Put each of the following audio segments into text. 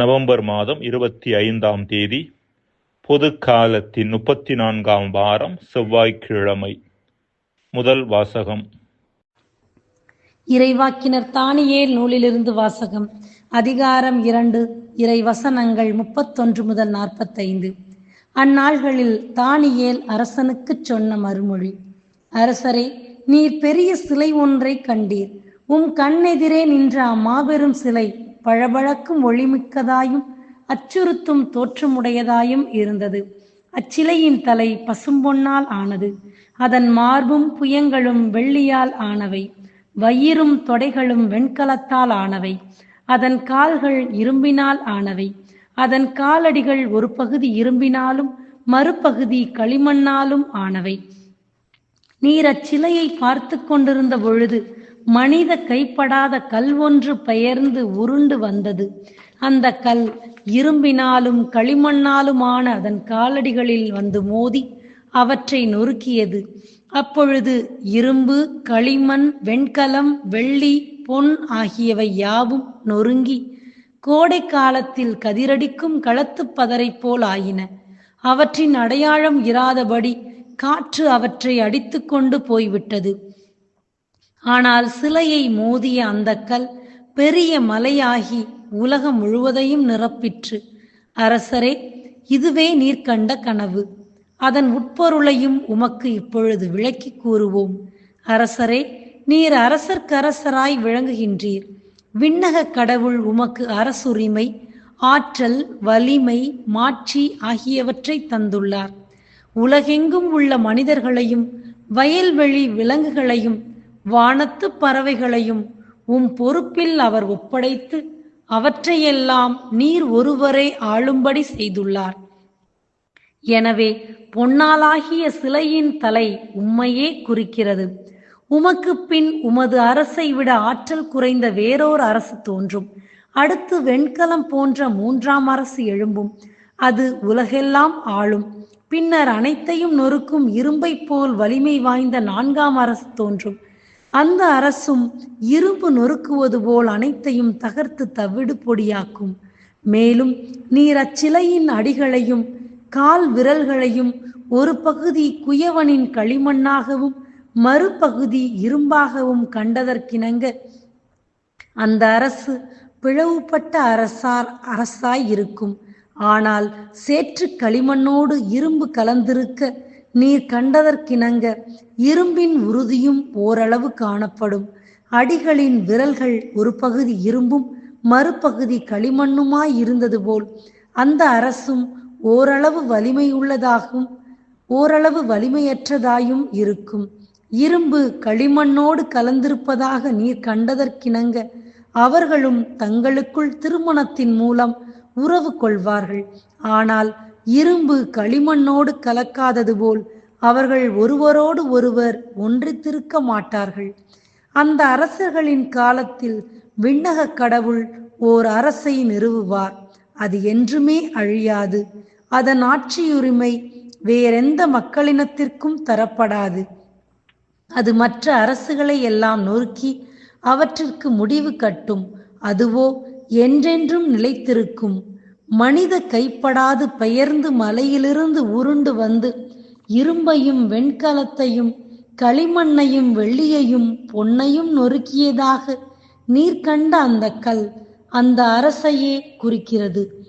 November மாதம் இருபத்தி ஐந்தாம் தேதி பொது காலத்தின் முப்பத்தி நான்காம் வாரம் செவ்வாய்க்கிழமை. முதல் வாசகம். இறைவாக்கினர் தானியேல் நூலிலிருந்து வாசகம். அதிகாரம் இரண்டு இறை வசனங்கள் முப்பத்தொன்று முதல் நாற்பத்தைந்து. அந்நாள்களில் தானியேல் அரசனுக்குச் சொன்ன மறுமொழி அரசரே நீர் பெரிய சிலை ஒன்றை கண்டீர். உம் கண்ணெதிரே நின்ற அம்மாபெரும் சிலை பழபழக்கும் ஒளிமிக்கதாயும் அச்சுறுத்தும் தோற்றமுடையதாயும் இருந்தது. அச்சிலையின் தலை பசும்பொன்னால் ஆனது. அதன் மார்பும் புயங்களும் வெள்ளியால் ஆனவை. வயிறும் தொடைகளும் வெண்கலத்தால் ஆனவை. அதன் கால்கள் இரும்பினால் ஆனவை. அதன் காலடிகள் ஒரு பகுதி இரும்பினாலும் மறுபகுதி களிமண்ணாலும் ஆனவை. நீர் அச்சிலையை பார்த்து கொண்டிருந்த பொழுது மனித கைப்படாத கல் ஒன்று பெயர்ந்து உருண்டு வந்தது. அந்த கல் இரும்பினாலும் களிமண்ணாலுமான அதன் காலடிகளில் வந்து மோதி அவற்றை நொறுக்கியது. அப்பொழுது இரும்பு களிமண் வெண்கலம் வெள்ளி பொன் ஆகியவை யாவும் நொறுங்கி கோடை காலத்தில் கதிரடிக்கும் களத்துப்பதரை போல் ஆயின. அவற்றின் அடையாளம் இராதபடி காற்று அவற்றை அடித்துக்கொண்டு போய்விட்டது. ஆனால் சிலையை மோதிய அந்த கல் பெரிய மலையாகி உலகம் முழுவதையும் நிரப்பிற்று. அரசரே இதுவே நீர் கண்ட கனவு. அதன் உட்பொருளையும் உமக்கு இப்பொழுது விளக்கி கூறுவோம். அரசரே நீர் அரசர்க்கரசராய் விளங்குகின்றீர். விண்ணக கடவுள் உமக்கு அரசுரிமை ஆற்றல் வலிமை மாட்சி ஆகியவற்றை தந்துள்ளார். உலகெங்கும் உள்ள மனிதர்களையும் வயல்வெளி விலங்குகளையும் வானத்து பறவைகளையும் உம் பொறுப்பில் அவர் ஒப்படைத்து அவற்றையெல்லாம் நீர் ஒருவரே ஆளும்படி செய்துள்ளார். எனவே பொன்னாலாகிய சிலையின் தலை உம்மையே குறிக்கிறது. உமக்கு பின் உமது அரசை விட ஆற்றல் குறைந்த வேறோர் அரசு தோன்றும். அடுத்து வெண்கலம் போன்ற மூன்றாம் அரசு எழும்பும். அது உலகெல்லாம் ஆளும். பின்னர் அனைத்தையும் நொறுக்கும் இரும்பை போல் வலிமை வாய்ந்த நான்காம் அரசு தோன்றும். அந்த அரசும் இரும்பு நொறுக்குவது போல் அனைத்தையும் தகர்த்து தவிடு பொடியாக்கும். மேலும் நீர் அச்சிலையின் அடிகளையும் கால் விரல்களையும் ஒரு பகுதி குயவனின் களிமண்ணாகவும் மறுபகுதி இரும்பாகவும் கண்டதற்கிணங்க அந்த அரசு பிளவுபட்ட அரசார் அரசாய் இருக்கும். ஆனால் சேற்று களிமண்ணோடு இரும்பு கலந்திருக்க நீர் கண்டதற்கிணங்க இரும்பின் உறுதியும் ஓரளவு காணப்படும். அடிகளின் விரல்கள் ஒரு பகுதி இரும்பும் மறுபகுதி களிமண்ணுமாய் இருந்தது போல். அந்த அரசும் ஓரளவு வலிமையுள்ளதாகவும் ஓரளவு வலிமையற்றதாயும் இருக்கும். இரும்பு களிமண்ணோடு கலந்திருப்பதாக நீர் கண்டதற்கிணங்க அவர்களும் தங்களுக்குள் திருமணத்தின் மூலம் உறவு கொள்வார்கள். ஆனால் இரும்பு களிமண்ணோடு கலக்காதது போல் அவர்கள் ஒருவரோடு ஒருவர் ஒன்றித்திருக்க மாட்டார்கள். அந்த அரசர்களின் காலத்தில் விண்ணக கடவுள் ஓர் அரசை நிறுவுவார். அது என்றுமே அழியாது. அதன் ஆட்சியுரிமை வேறெந்த மக்களினத்திற்கும் தரப்படாது. அது மற்ற அரசுகளை எல்லாம் நொறுக்கி அவற்றிற்கு முடிவு கட்டும். அதுவோ என்றென்றும் நிலைத்திருக்கும். மனித கைப்படாது பெயர்ந்து மலையிலிருந்து உருண்டு வந்து இரும்பையும் வெண்கலத்தையும் களிமண்ணையும் வெள்ளியையும் பொன்னையும் நொறுக்கியதாக நீர் கண்ட அந்த கல் அந்த அரசையே குறிக்கிறது.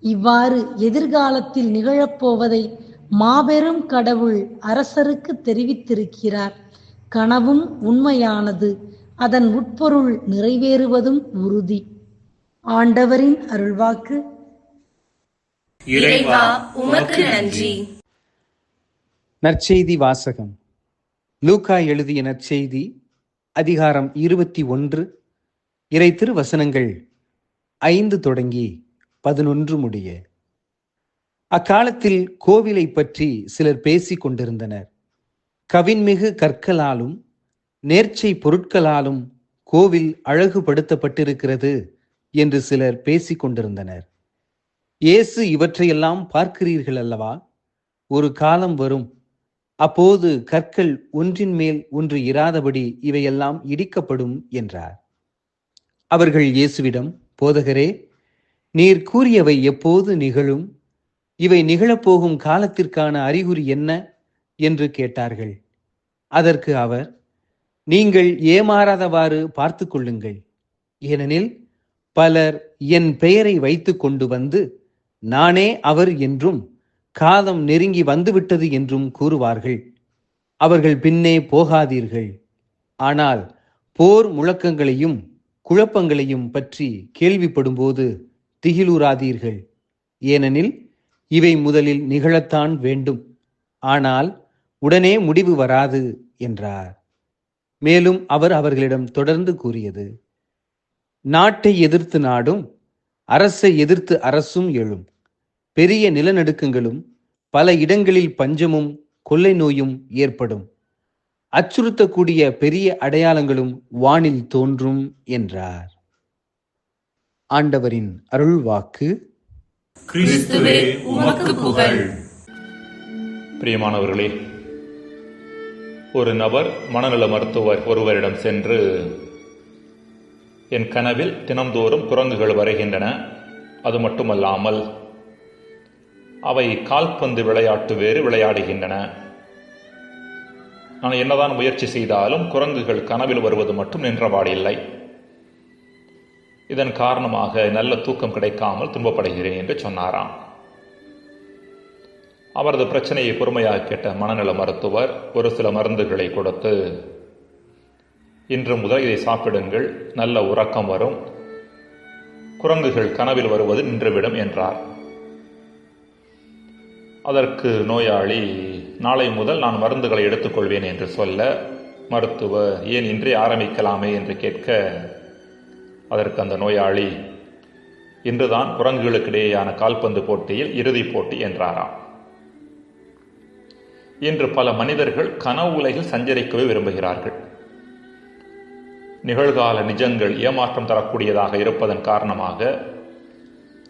இவ்வாறு எதிர்காலத்தில் நிகழப்போவதை மாபெரும் கடவுள் அரசருக்கு தெரிவித்திருக்கிறார். கனவும் உண்மையானது. அதன் உட்பொருள் நிறைவேறுவதும் உறுதி. ஆண்டவரின் அருள்வாக்கு. இறைவா உமக்கு நன்றி. நற்செய்தி வாசகம். லூகா எழுதிய நற்செய்தி அதிகாரம் இருபத்தி ஒன்று. இறை திருவசனங்கள் ஐந்து தொடங்கி பதினொன்று முடிய. அக்காலத்தில் கோவிலை பற்றி சிலர் பேசிக் கொண்டிருந்தனர். கவின்மிகு கற்களாலும் நேர்ச்சை பொருட்களாலும் கோவில் அழகுபடுத்தப்பட்டிருக்கிறது என்று சிலர் பேசிக் கொண்டிருந்தனர். இயேசு இவற்றையெல்லாம் பார்க்கிறீர்கள் அல்லவா? ஒரு காலம் வரும். அப்போது கற்கள் ஒன்றின் மேல் ஒன்று இராதபடி இவையெல்லாம் இடிக்கப்படும் என்றார். அவர்கள் இயேசுவிடம் போதகரே நீர் கூறியவை எப்போது நிகழும்? இவை நிகழப்போகும் காலத்திற்கான அறிகுறி என்ன? என்று கேட்டார்கள். அதற்கு அவர் நீங்கள் ஏமாறாதவாறு பார்த்து கொள்ளுங்கள். ஏனெனில் பலர் என் பெயரை வைத்து கொண்டு வந்து நானே அவர் என்றும் காலம் நெருங்கி வந்துவிட்டது என்றும் கூறுவார்கள். அவர்கள் பின்னே போகாதீர்கள். ஆனால் போர் முழக்கங்களையும் குழப்பங்களையும் பற்றி கேள்விப்படும்போது திகிலூராதீர்கள். ஏனெனில் இவை முதலில் நிகழத்தான் வேண்டும். ஆனால் உடனே முடிவு வராது என்றார். மேலும் அவர் அவர்களிடம் தொடர்ந்து கூறியது நாட்டை எதிர்த்து நாடும் அரசை எதிர்த்து அரசும் எழும். பெரிய நிலநடுக்கங்களும் பல இடங்களில் பஞ்சமும் கொள்ளை நோயும் ஏற்படும். அச்சுறுத்தக்கூடிய பெரிய அடையாளங்களும் வானில் தோன்றும் என்றார். ஆண்டவரின் அருள்வாக்கு. கிறிஸ்துவே உமக்கு புகழ். பிரியமானவர்களே ஒரு நபர் மனநல மருத்துவர் ஒருவரிடம் சென்று என் கனவில் தினம்தோறும் குரங்குகள் வருகின்றன. அது மட்டுமல்லாமல் அவை கால்பந்து விளையாட்டு வேறு விளையாடுகின்றன. நான் என்னதான் முயற்சி செய்தாலும் குரங்குகள் கனவில் வருவது மட்டும் நின்றபாடில்லை இதன் காரணமாக நல்ல தூக்கம் கிடைக்காமல் துன்பப்படுகிறேன் என்று சொன்னாராம். அவரது பிரச்சனையை பொறுமையாக கேட்ட மனநல மருத்துவர் ஒரு சில மருந்துகளை கொடுத்து இன்று முதல் இதை சாப்பிடுங்கள் நல்ல உறக்கம் வரும் குரங்குகள் கனவில் வருவது நின்றுவிடும் என்றார். அதற்கு நோயாளி நாளை முதல் நான் மருந்துகளை எடுத்துக்கொள்வேன் என்று சொல்ல மருத்துவர் ஏன் இன்றே ஆரம்பிக்கலாமே என்று கேட்க அதற்கு அந்த நோயாளி இன்றுதான் குரங்குகளுக்கிடையேயான கால்பந்து போட்டியில் இறுதிப் போட்டி என்றாராம். இன்று பல மனிதர்கள் கனவு உலகில் சஞ்சரிக்கவே விரும்புகிறார்கள். நிகழ்கால நிஜங்கள் ஏமாற்றம் தரக்கூடியதாக இருப்பதன் காரணமாக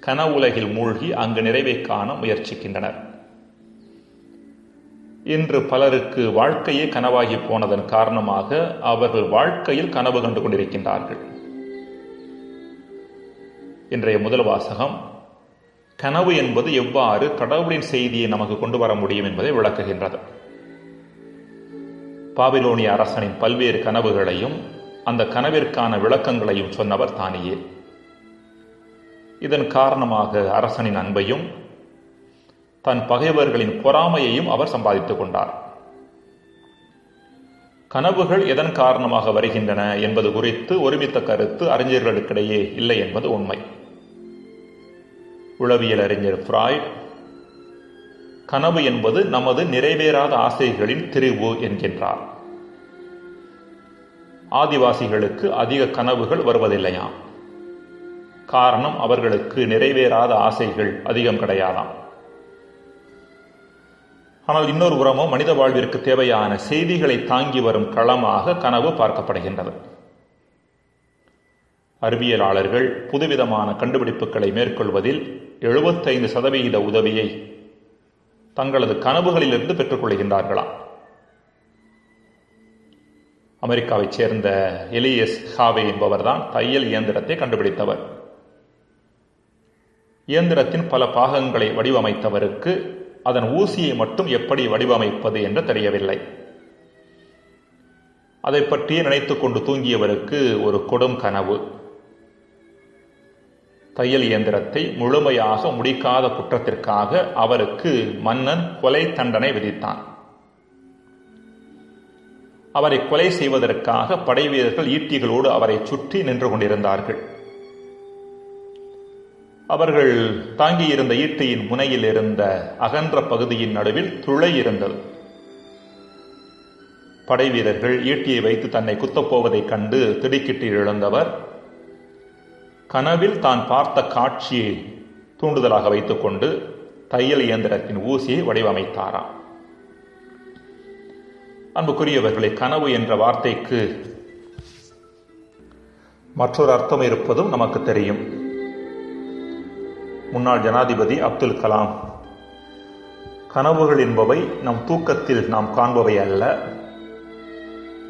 கனவுலகில் மூழ்கி அங்கு நிறைவை காண முயற்சிக்கின்றனர். இன்று பலருக்கு வாழ்க்கையே கனவாகி போனதன் காரணமாக அவர்கள் வாழ்க்கையில் கனவு கண்டு கொண்டிருக்கின்றார்கள். இன்றைய முதல் வாசகம் கனவு என்பது எவ்வாறு கடவுளின் செய்தியை நமக்கு கொண்டு வர முடியும் என்பதை விளக்குகின்றது. பாபிலோனிய அரசனின் பல்வேறு கனவுகளையும் அந்த கனவிற்கான விளக்கங்களையும் சொன்னவர் தானியே. இதன் காரணமாக அரசனின் அன்பையும் தன் பகைவர்களின் பொறாமையையும் அவர் சம்பாதித்துக் கொண்டார். கனவுகள் எதன் காரணமாக வருகின்றன என்பது குறித்து ஒருமித்த கருத்து அறிஞர்களுக்கிடையே இல்லை என்பது உண்மை. உளவியல் அறிஞர் ஃப்ராய்ட் கனவு என்பது நமது நிறைவேறாத ஆசைகளின் திரிவு என்கின்றார். ஆதிவாசிகளுக்கு அதிக கனவுகள் வருவதில்லையாம். காரணம் அவர்களுக்கு நிறைவேறாத ஆசைகள் அதிகம் கிடையாதாம். ஆனால் இன்னொரு உரமோ மனித வாழ்விற்கு தேவையான செய்திகளை தாங்கி வரும் களமாக கனவு பார்க்கப்படுகின்றது. அறிவியலாளர்கள் புதுவிதமான கண்டுபிடிப்புகளை மேற்கொள்வதில் எழுபத்தைந்து சதவீத உதவியை தங்களது கனவுகளிலிருந்து பெற்றுக்கொள்கின்றார்களாம். அமெரிக்காவைச் சேர்ந்த எலியஸ் ஹாவே என்பவர்தான் தையல் இயந்திரத்தை கண்டுபிடித்தவர். இயந்திரத்தின் பல பாகங்களை வடிவமைத்தவருக்கு அதன் ஊசியை மட்டும் எப்படி வடிவமைப்பது என்று தெரியவில்லை. அதை பற்றியே நினைத்து கொண்டு தூங்கியவருக்கு ஒரு கொடும் கனவு. தையல் இயந்திரத்தை முழுமையாக முடிக்காத குற்றத்திற்காக அவருக்கு மன்னன் கொலை தண்டனை விதித்தான். அவரை கொலை செய்வதற்காக படை வீரர்கள் ஈட்டிகளோடு அவரை சுற்றி நின்று கொண்டிருந்தார்கள். அவர்கள் தாங்கியிருந்த ஈட்டியின் முனையில் இருந்த அகன்ற பகுதியின் நடுவில் துளை இருந்தது. படை வீரர்கள் ஈட்டியை வைத்து தன்னை குத்தப்போவதைக் கண்டு திடுக்கிட்டு இழந்தவர் கனவில் தான் பார்த்த காட்சியை தூண்டுதலாக வைத்துக்கொண்டு தையல் இயந்திரத்தின் ஊசியை வடிவமைத்தாராம். அன்புக்குரியவர்களை கனவு என்ற வார்த்தைக்கு மற்றொரு அர்த்தம் இருப்பதும் நமக்கு தெரியும். முன்னாள் ஜனாதிபதி அப்துல் கலாம். கனவுகள் என்பவை நம் தூக்கத்தில் நாம் காண்பவை அல்ல.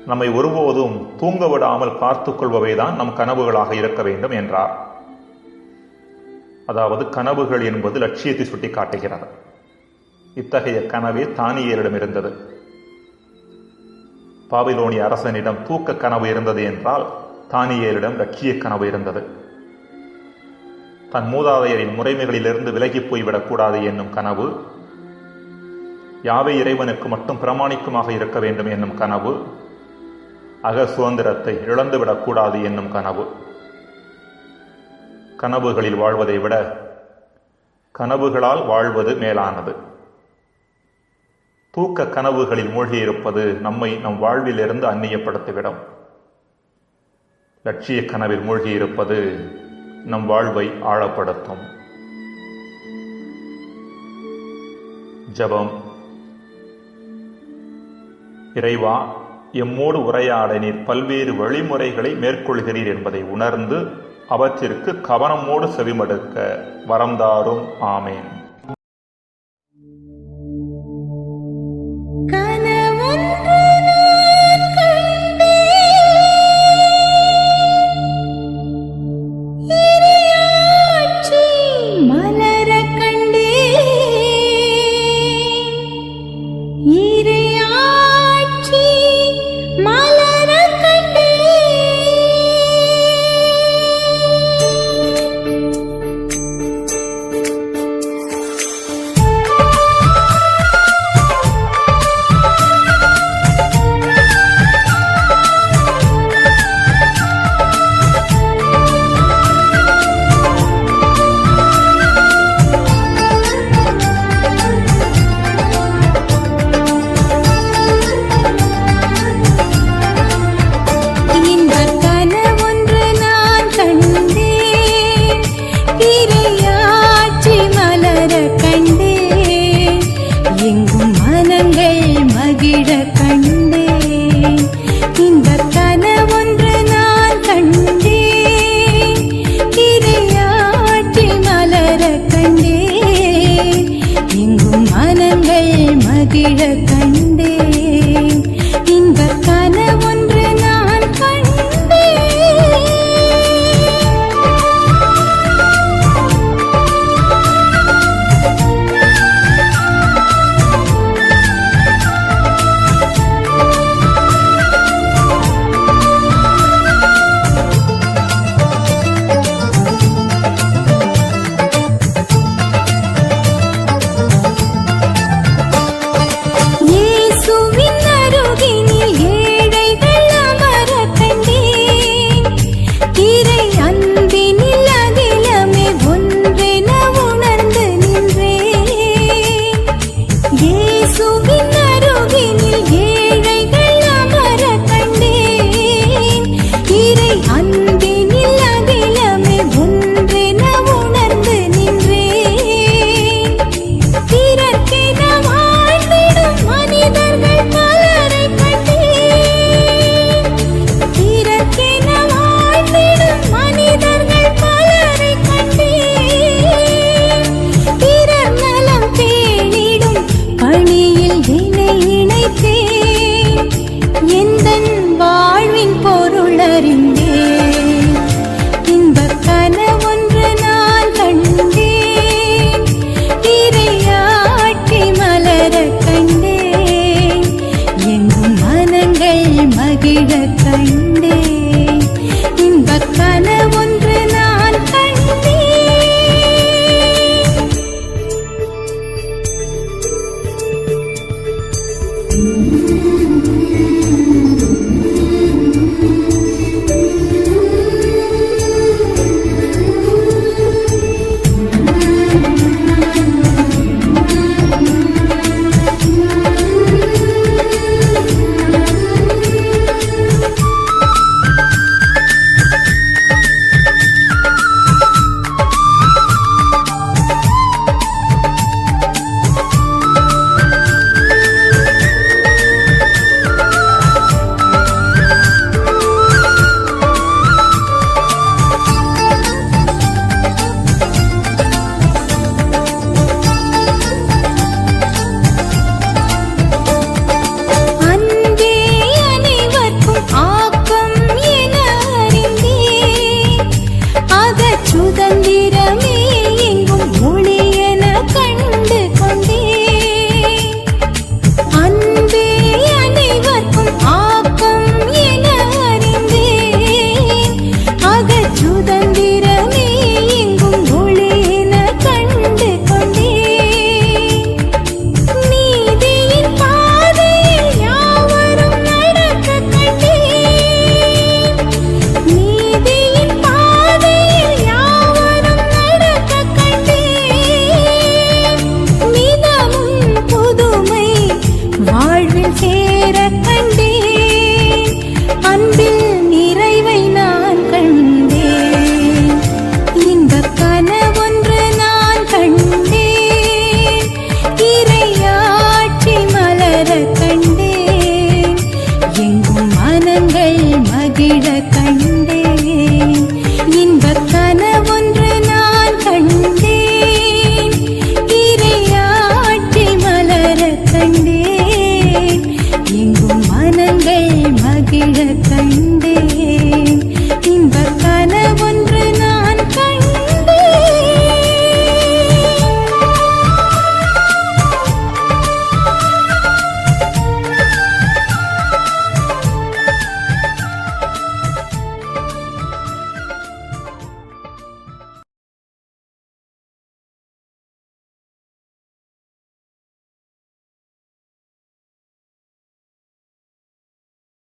நம்மை ஒருபோதும் தூங்க விடாமல் பார்த்து கொள்பவைதான் நம் கனவுகளாக இருக்க வேண்டும் என்றார். அதாவது கனவுகள் என்பது லட்சியத்தை சுட்டி காட்டுகிறது இத்தகைய கனவே தானியலிடம் இருந்தது. பாபிலோனிய அரசனிடம் தூக்க கனவு இருந்தது என்றால் தானியேலிடம் லட்சிய கனவு இருந்தது. தன் மூதாதையரின் முறைமைகளிலிருந்து விலகி போய்விடக்கூடாது என்னும் கனவு யாவை இறைவனுக்கு மட்டும் பிரமாணிக்குமாக இருக்க வேண்டும் என்னும் கனவு அக சுதந்திரத்தை இழந்துவிடக்கூடாது என்னும் கனவு. கனவுகளில் வாழ்வதை விட கனவுகளால் வாழ்வது மேலானது. தூக்க கனவுகளில் மூழ்கியிருப்பது நம்மை நம் வாழ்விலிருந்து அந்நியப்படுத்திவிடும். லட்சிய கனவில் மூழ்கியிருப்பது நம் வாழ்வை ஆழப்படுத்தும். ஜபம். இறைவா எம்மோடு உரையாட நீர் பல்வேறு வழிமுறைகளை மேற்கொள்கிறீர் என்பதை உணர்ந்து அவற்றிற்கு கவனமோடு செவிமடுக்க வரம்தாரும். ஆமேன்.